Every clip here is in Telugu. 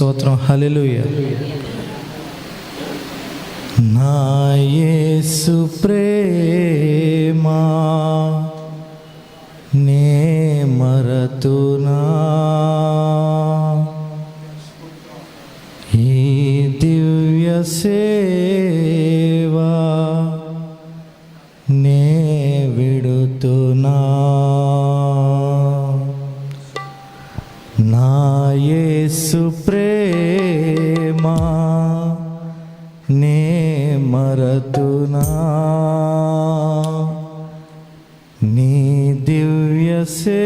స్తోత్రం. హలెలుయ నాయసు ప్రేమా నే మరతునా. ఈ దివ్య సేవా నాయసు ప్రేమా నే మరతునా. నీ దివ్య సేవా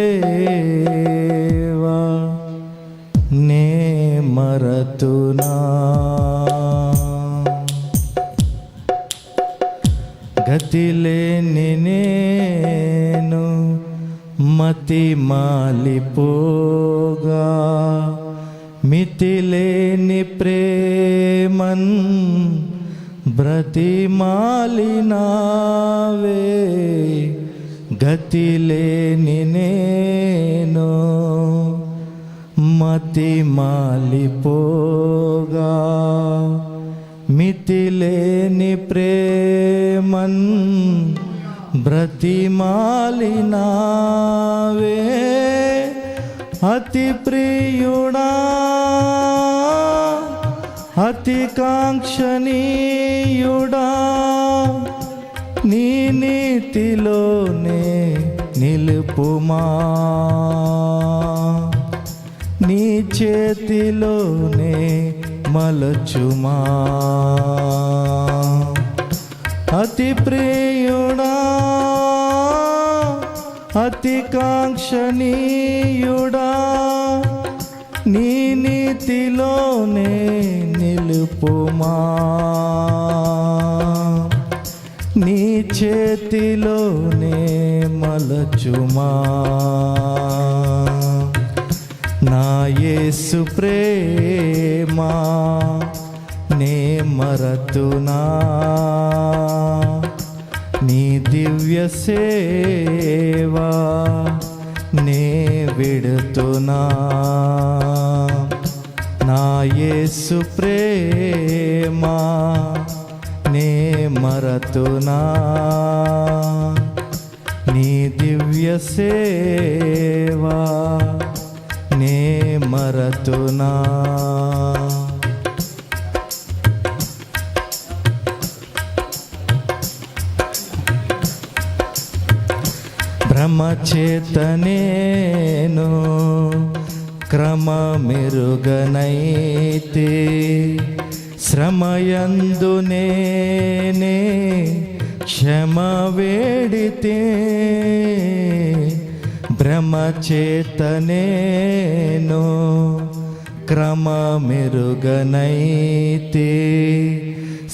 నే మరతునా. గతిలేని నే మతి మాలిపోగా మితిలేని ప్రేమన్ బ్రతిమాలినావే గతిలేని నేను మతి మాలిపోగా మితిలేని ప్రేమన్ బ్రతిమాలినావే అతి ప్రియుడా అతి కాంక్షణీయుడా. నీ నీతిలోనే నిలుపుమా నీ చేతిలోనే మలచుమా. అతి ప్రియుడా అతికాంక్షణీయుడా నీ నీతిలోనే నిలుపుమా. నీ చేతిలోనే మలచుమా. నా యేసు ప్రేమా నే మరతునా. నీ దివ్య సేవా నే విడుతున్నా. నా యేసు ప్రేమా నే మరతునా. నీ దివ్య సేవా నే మరతునా. భ్రమచేతనేను క్రమమెరుగనైతే శ్రమయందు నేనే క్షమ వేడితే భ్రమచేతనేను క్రమమెరుగనైతే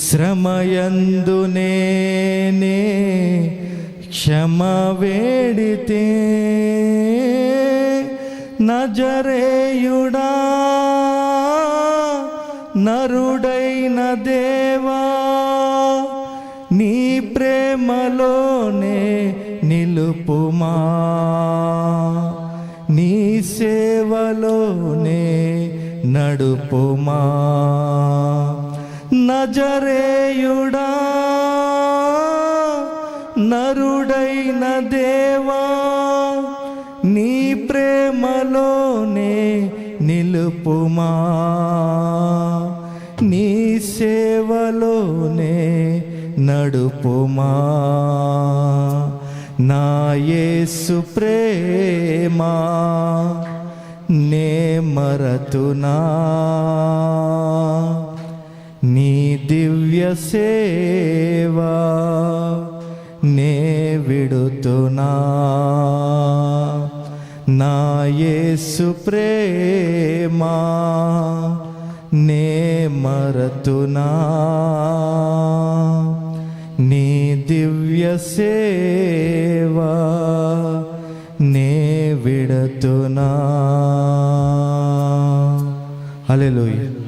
శ్రమయందు నేనే క్షమ వేడితే నజరేయుడా నరుడైన దేవా నీ ప్రేమలోనే నిలుపుమా నీ సేవలోనే నడుపుమా. నజరేయుడా నిలుపుమా? నీ సేవలోనే నడుపుమా? నా యేసు ప్రేమా? నే మరతునా? నీ దివ్య సేవా? నే విడుతునా? నా యేసు ప్రేమా నే మరతునా? నీ దివ్య సేవా నే విడతునా? హల్లెలూయా.